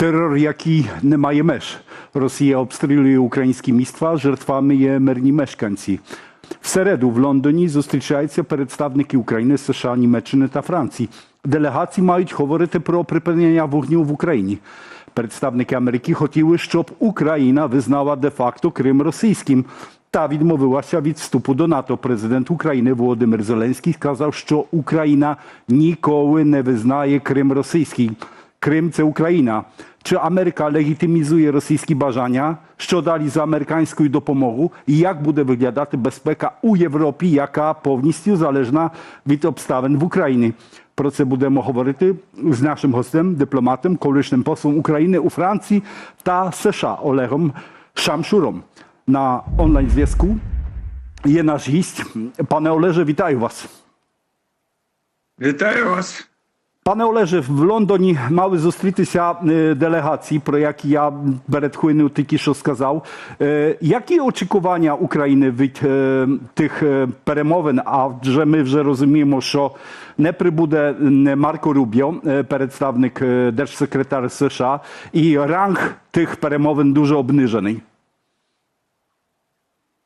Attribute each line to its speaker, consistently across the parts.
Speaker 1: Терор, який не має меж. Росія обстрілює українські міста, жертвами є мирні мешканці. В середу в Лондоні зустрічаються представники України, США, Німеччини та Франції. Делегації мають говорити про припинення вогню в Україні. Представники Америки хотіли, щоб Україна визнала де-факто Крим російським та відмовилася від вступу до НАТО. Президент України Володимир Зеленський сказав, що Україна ніколи не визнає Крим російський. Крим це Україна. Чи Америка легітимізує російські бажання? Що далі за американською допомогою? І як буде виглядати безпека у Європі, яка повністю залежна від обставин в Україні? Про це будемо говорити з нашим гостем, дипломатом, колишнім послом України у Франції та США Олегом Шамшуром. На онлайн зв'язку є наш гість. Пане Олеже, вітаю вас.
Speaker 2: Вітаю вас.
Speaker 1: Пане Олеже, в Лондоні мали зустрітися е, делегації, про які я перед хвилиною тільки що сказав. Е, Які очікування України від е, тих е, перемовин? Адже ми вже розуміємо, що не прибуде не Марко Рубіо, е, представник е, держсекретар США, і ранг тих перемовин дуже обнижений.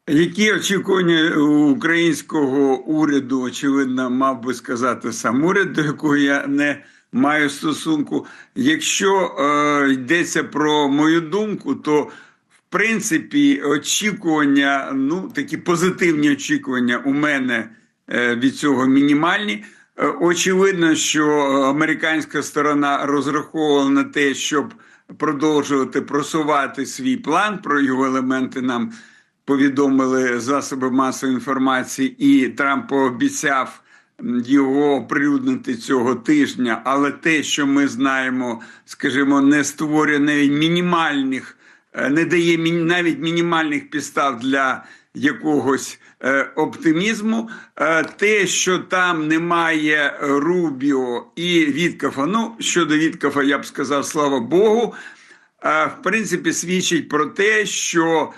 Speaker 2: Які очікування українського уряду, очевидно, мав би сказати сам уряд, до якого я не маю стосунку. Якщо е, йдеться про мою думку, то в принципі очікування, ну такі позитивні очікування у мене е, від цього мінімальні. Е, Очевидно, що американська сторона розраховувала на те, щоб продовжувати просувати свій план. Про його елементи нам повідомили засоби масової інформації, і Трамп пообіцяв його оприлюднити цього тижня. Але те, що ми знаємо, скажімо, не створює навіть мінімальних, е, не дає навіть мінімальних підстав для якогось е, оптимізму. Е, те, що там немає Рубіо і Віткафа, ну щодо Віткафа, я б сказав, слава Богу. е, В принципі, свідчить про те, що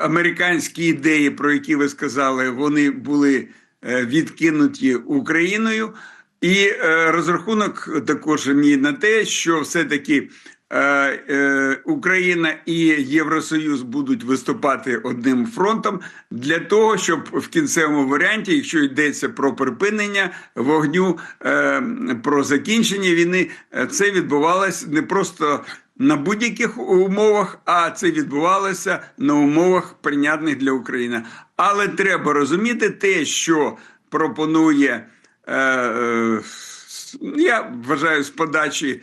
Speaker 2: американські ідеї, про які ви сказали, вони були е, відкинуті Україною, і е, розрахунок також мій на те, що все-таки е, е, Україна і Євросоюз будуть виступати одним фронтом для того, щоб в кінцевому варіанті, якщо йдеться про припинення вогню, е, про закінчення війни, е, це відбувалося не просто на будь-яких умовах, а це відбувалося на умовах прийнятних для України. Але треба розуміти те, що пропонує. Е, е, я вважаю з подачі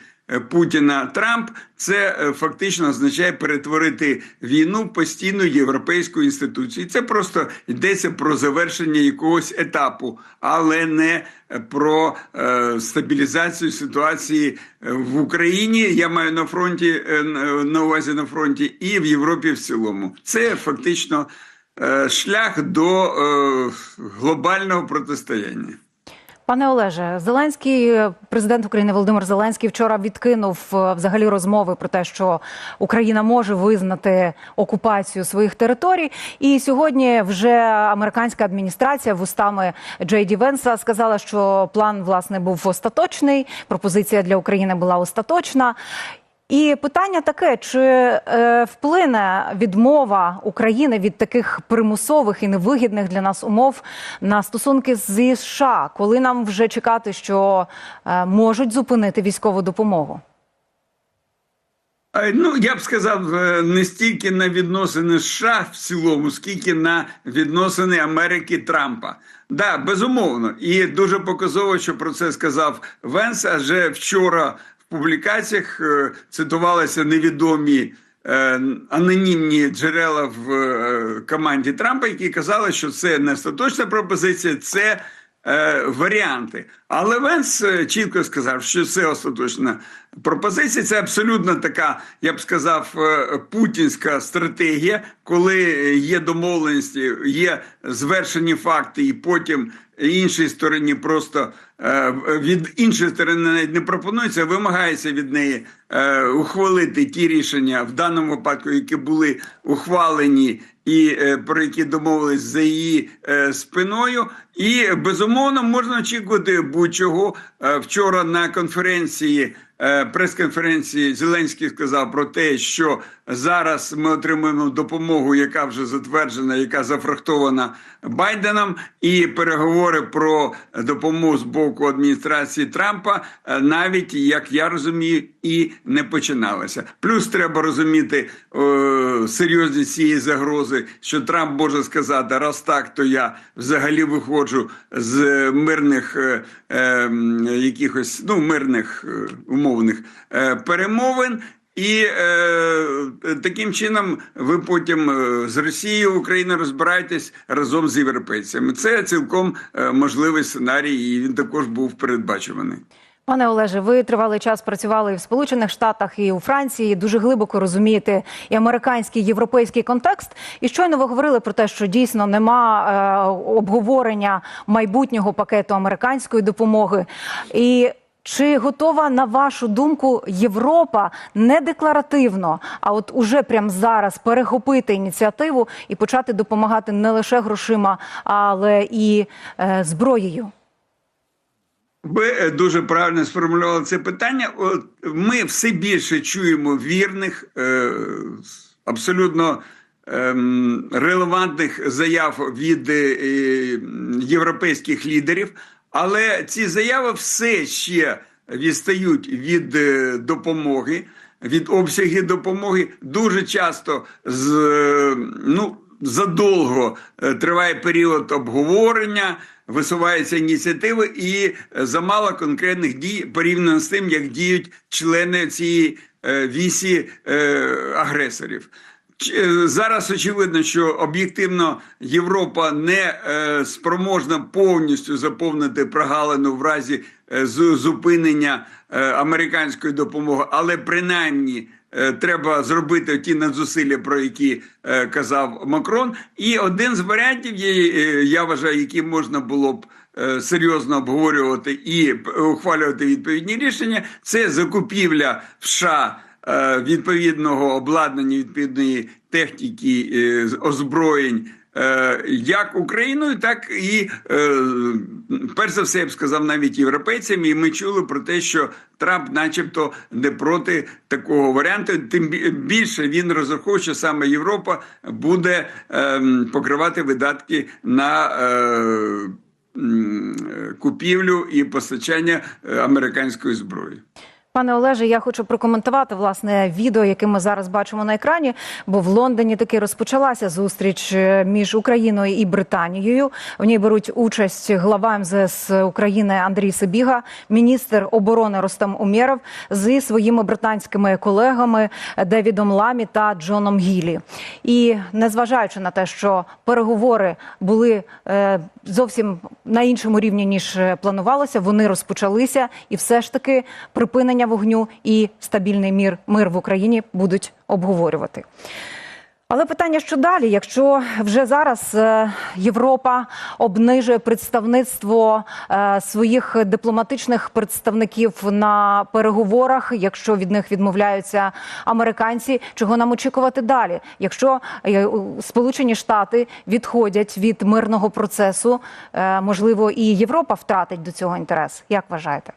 Speaker 2: Путіна Трамп, це е, фактично означає перетворити війну в постійну європейську інституцію. Це просто йдеться про завершення якогось етапу, але не про е, стабілізацію ситуації е, в Україні. Я маю на фронті е, на увазі на фронті і в Європі в цілому. Це фактично е, шлях до е, глобального протистояння.
Speaker 3: Пане Олеже, Зеленський, президент України Володимир Зеленський вчора відкинув е, взагалі розмови про те, що Україна може визнати окупацію своїх територій. І сьогодні вже американська адміністрація вустами Джей Ді Венса сказала, що план власне був остаточний. Пропозиція для України була остаточна. І питання таке: чи е, вплине відмова України від таких примусових і невигідних для нас умов на стосунки зі США, коли нам вже чекати, що е, можуть зупинити військову допомогу?
Speaker 2: Ну, я б сказав, е, не стільки на відносини США в цілому, скільки на відносини Америки Трампа. Да, безумовно. І дуже показово, що про це сказав Венс. Адже вчора публікаціях е, цитувалися невідомі е, анонімні джерела в е, команді Трампа, які казали, що це не остаточна пропозиція, це варіанти. Але Венс е, чітко сказав, що це остаточна пропозиція. Це абсолютно така, я б сказав, е, путінська стратегія, коли є домовленості, є звершені факти, і потім іншій стороні просто е, від іншої сторони навіть не пропонується, вимагається від неї е, ухвалити ті рішення в даному випадку, які були ухвалені і е, про які домовились за її е, спиною. І безумовно можна очікувати будь-чого. Е, Вчора на конференції прес-конференції Зеленський сказав про те, що зараз ми отримуємо допомогу, яка вже затверджена, яка зафрахтована Байденом, і переговори про допомогу з боку адміністрації Трампа е, навіть як я розумію, і не починалися. Плюс треба розуміти е, серйозність цієї загрози, що Трамп може сказати, раз так, то я взагалі виходжу з мирних е, е, якихось ну мирних е, умовних е, перемовин. І е, таким чином ви потім е, з Росією Україна розбираєтесь разом з європейцями. Це цілком е, можливий сценарій, і він також був передбачуваний.
Speaker 3: Пане Олеже, ви тривалий час працювали і в Сполучених Штатах, і у Франції. Дуже глибоко розумієте і американський, і європейський контекст. І щойно ви говорили про те, що дійсно нема е, обговорення майбутнього пакету американської допомоги. І чи готова на вашу думку Європа не декларативно, а от уже прямо зараз перехопити ініціативу і почати допомагати не лише грошима, але і е, зброєю?
Speaker 2: Ви е, дуже правильно сформулювали це питання. От ми все більше чуємо вірних, е, абсолютно ем, релевантних заяв від е, європейських лідерів, але ці заяви все ще відстають від е, допомоги, від обсягів допомоги. Дуже часто з е, ну задовго е, триває період обговорення, висуваються ініціативи і замало конкретних дій порівняно з тим, як діють члени цієї вісі агресорів. Е, Зараз очевидно, що об'єктивно Європа не е, спроможна повністю заповнити прогалину в разі е, зупинення американської допомоги, але принаймні треба зробити ті надзусилля, про які казав Макрон. І один з варіантів я вважаю, які можна було б. Серйозно обговорювати і ухвалювати відповідні рішення. Це закупівля в США відповідного обладнання, відповідної техніки, е, озброєнь. е, Як Україною, так і е, перш за все я б сказав навіть європейцям. І ми чули про те, що Трамп, начебто, не проти такого варіанту. Тим більше він розраховує, що саме Європа буде ем, покривати видатки на е, е, купівлю і постачання е, американської зброї.
Speaker 3: Пане Олеже, я хочу прокоментувати власне відео, яке ми зараз бачимо на екрані. Бо в Лондоні таки розпочалася зустріч е, між Україною і Британією. В ній беруть участь глава МЗС України Андрій Сибіга, міністр оборони Ростем Умєров зі своїми британськими колегами Девідом Ламі та Джоном Гілі. І незважаючи на те, що переговори були е, зовсім на іншому рівні ніж е, планувалося, вони розпочалися, і все ж таки припинення вогню і стабільний мір мир в Україні будуть обговорювати. Але питання, що далі, якщо вже зараз е, Європа обнижує представництво е, своїх дипломатичних представників на переговорах, якщо від них відмовляються американці, чого нам очікувати далі? Якщо е, Сполучені Штати відходять від мирного процесу, можливо, і Європа втратить до цього інтерес. Як вважаєте?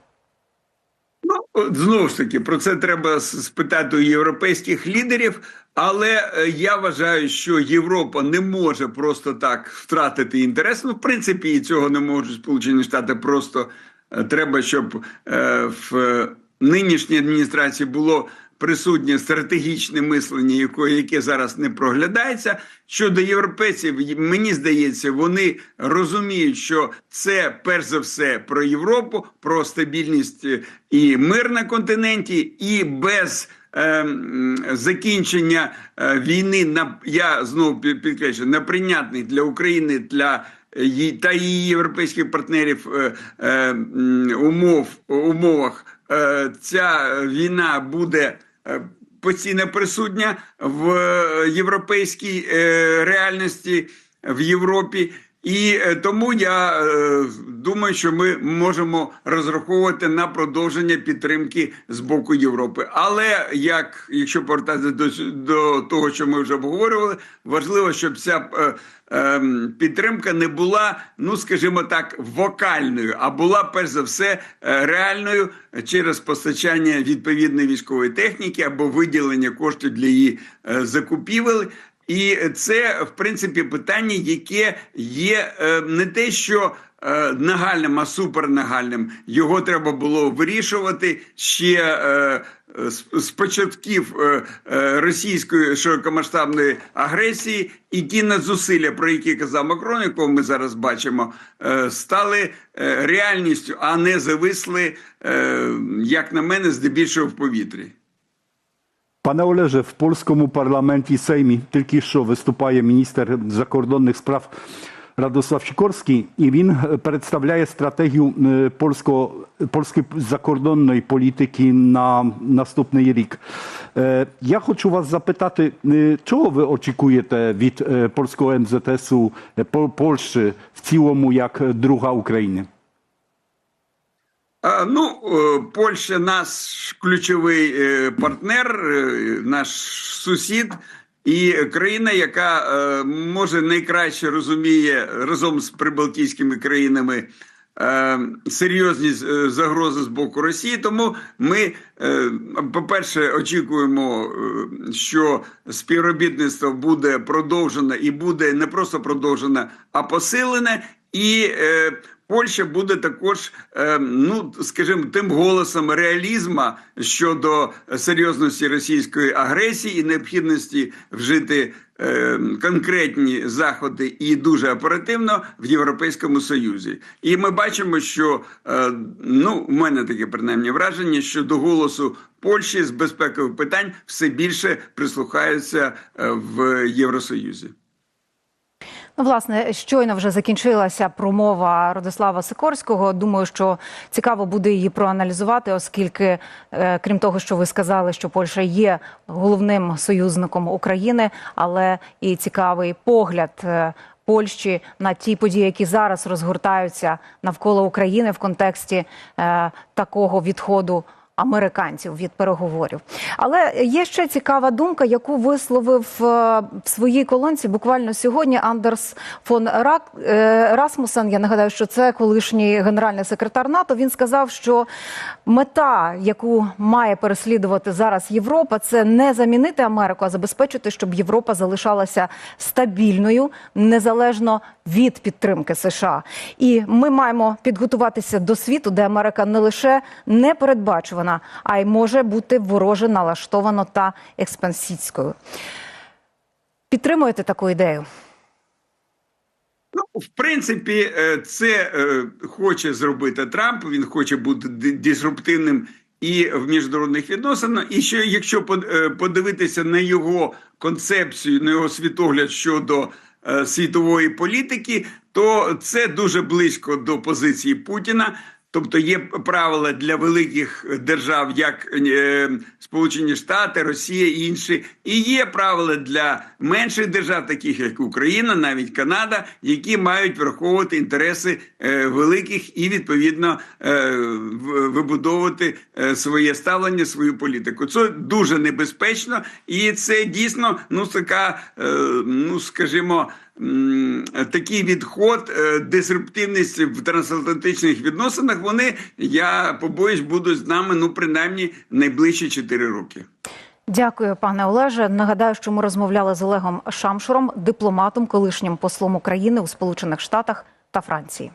Speaker 2: От знову ж таки, про це треба спитати у європейських лідерів. Але е, я вважаю, що Європа не може просто так втратити інтерес. Ну, в принципі, і цього не можуть Сполучені Штати. Просто е, треба, щоб е, в нинішній адміністрації було присутнє стратегічне мислення, яке, яке зараз не проглядається. Щодо європейців, мені здається, вони розуміють, що це перш за все про Європу, про стабільність е, і мир на континенті, і без ем, закінчення е, війни на я знову пі- підкреслюю, на прийнятних для України для її та її європейських партнерів е, е, умов умовах е, ця війна буде. Е, Постійно присутня в е, європейській е, реальності в Європі, І е, тому я е, думаю, що ми можемо розраховувати на продовження підтримки з боку Європи. Але як якщо повертатися до, до того, що ми вже обговорювали, важливо, щоб ця е, е, підтримка не була, ну скажімо так, вокальною, а була перш за все е, реальною через постачання відповідної військової техніки або виділення коштів для її закупівель. І це, в принципі, питання, яке є е, не те, що е, нагальним, а супернагальним. Його треба було вирішувати ще е, з, початків російської широкомасштабної агресії, і ті надзусилля, про які казав Макрон, якого ми зараз бачимо, стали реальністю, а не зависли, як на мене, здебільшого в повітрі.
Speaker 1: Пане Олеже, в польському парламенті Сеймі тільки що виступає міністр закордонних справ Радослав Сікорський, і він е, представляє стратегію е, польської закордонної політики на наступний рік. Е, Я хочу вас запитати, чого ви очікуєте від польського МЗСу е, Польщі в цілому як друга України?
Speaker 2: Ну, е, Польща наш ключовий е, партнер, е, наш сусід і країна, яка може найкраще розуміє разом з прибалтійськими країнами серйозні загрози з боку Росії. Тому ми, по-перше, очікуємо, що співробітництво буде продовжено і буде не просто продовжено, а посилене. І Польща буде також, е, ну скажімо, тим голосом реалізму щодо серйозності російської агресії і необхідності вжити е, конкретні заходи і дуже оперативно в Європейському Союзі. І ми бачимо, що е, ну, у мене таке принаймні враження, що до голосу Польщі з безпекових питань все більше прислухаються е, в Євросоюзі.
Speaker 3: Ну, власне, щойно вже закінчилася промова Родислава Сикорського. Думаю, що цікаво буде її проаналізувати, оскільки, е, крім того, що ви сказали, що Польща є головним союзником України, але і цікавий погляд. е, Польщі на ті події, які зараз розгортаються навколо України в контексті е, такого відходу американців від переговорів. Але є ще цікава думка, яку висловив е, в своїй колонці буквально сьогодні Андерс фон Рак, е, Расмусен. Я нагадаю, що це колишній генеральний секретар НАТО. Він сказав, що мета, яку має переслідувати зараз Європа, це не замінити Америку, а забезпечити, щоб Європа залишалася стабільною незалежно від підтримки США. І ми маємо підготуватися до світу, де Америка не лише не передбачувана, а й може бути вороже налаштовано та експансійською. Підтримуєте таку ідею?
Speaker 2: Ну, в принципі, е, це е, хоче зробити Трамп. Він хоче бути дисруптивним і в міжнародних відносинах. І ще якщо е, подивитися на його концепцію, на його світогляд щодо світової політики, то це дуже близько до позиції Путіна. Тобто є правила для великих держав, як е, Сполучені Штати, Росія і інші, і є правила для менших держав, таких як Україна, навіть Канада, які мають враховувати інтереси е, великих і відповідно е, вибудовувати е, своє ставлення, свою політику. Це дуже небезпечно, і це дійсно ну така, е, ну скажімо. Такий відход, е, дисруптивність в трансатлантичних відносинах, вони я побоюсь, будуть з нами ну принаймні найближчі 4 роки.
Speaker 3: Дякую, пане Олеже. Нагадаю, що ми розмовляли з Олегом Шамшуром, дипломатом, колишнім послом України у Сполучених Штатах та Франції.